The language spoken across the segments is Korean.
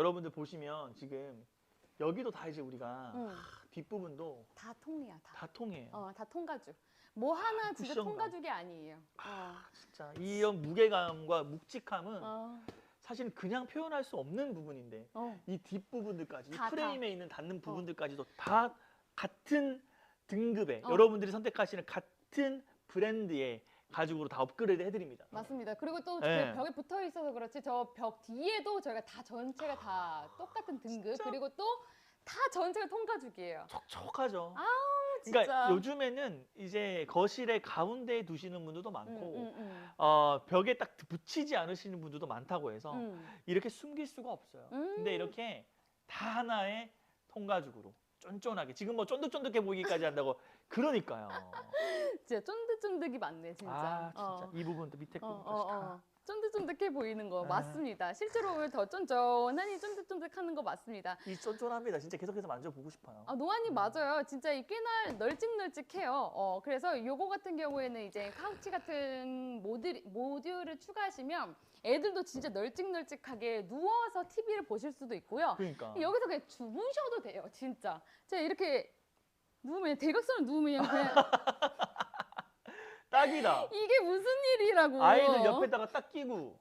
여러분들 보시면 지금 여기도 다 이제 우리가 응. 뒷부분도 다 통리야 다. 다 통해요. 어, 다 통가죽. 뭐 하나 진짜 쿠션감. 통가죽이 아니에요. 어. 아, 진짜 이 무게감과 묵직함은 어. 사실 그냥 표현할 수 없는 부분인데 어. 이 뒷부분들까지 이 다, 어. 프레임에 있는 닿는 부분들까지도 다 같은 등급의 어. 여러분들이 선택하시는 같은 브랜드의 가죽으로 다 업그레이드 해드립니다. 맞습니다. 그리고 또 네. 그 벽에 붙어 있어서 그렇지 저 벽 뒤에도 저희가 다 전체가 다 똑같은 등급 진짜? 그리고 또 다 전체가 통가죽이에요. 촉촉하죠. 아, 그러니까 진짜. 요즘에는 이제 거실의 가운데에 두시는 분들도 많고 음, 음, 어, 벽에 딱 붙이지 않으시는 분들도 많다고 해서 음. 이렇게 숨길 수가 없어요. 음. 근데 이렇게 다 하나의 통가죽으로 쫀쫀하게 지금 뭐 쫀득쫀득해 보이기까지 한다고 그러니까요. 진짜 쫀득쫀득이 많네 진짜. 아 진짜 어. 이 부분도 밑에 어, 부분까지 어, 다. 어. 쫀득쫀득해 보이는 거 아. 맞습니다. 실제로 더 쫀쫀하니 쫀득쫀득하는 거 맞습니다. 이 쫀쫀합니다. 진짜 계속해서 만져보고 싶어요. 아, 노안이 맞아요. 진짜 이 꽤나 널찍널찍해요. 어, 그래서 요거 같은 경우에는 이제 카우치 같은 모듈, 모듈을 추가하시면 애들도 진짜 널찍널찍하게 누워서 TV를 보실 수도 있고요. 그러니까 여기서 그냥 주무셔도 돼요, 진짜. 제가 이렇게 누우면 대각선을 누우면 그냥 딱이다. 이게 무슨 일이라고. 아이들 옆에다가 딱 끼고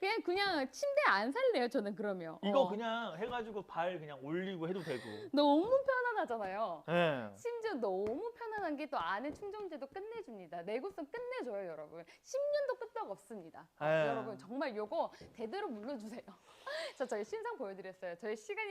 그냥 그냥 침대 안 살래요, 저는 그러면. 이거 어. 그냥 해가지고 발 그냥 올리고 해도 되고. 너무 편안하잖아요. 예. 심지어 너무 편안한 게 또 안에 충전재도 끝내줍니다. 내구성 끝내줘요, 여러분. 10년도 끄떡 없습니다. 아, 예. 여러분 정말 요거 대대로 물러주세요. 자, 저희 신상 보여드렸어요. 저희 시간이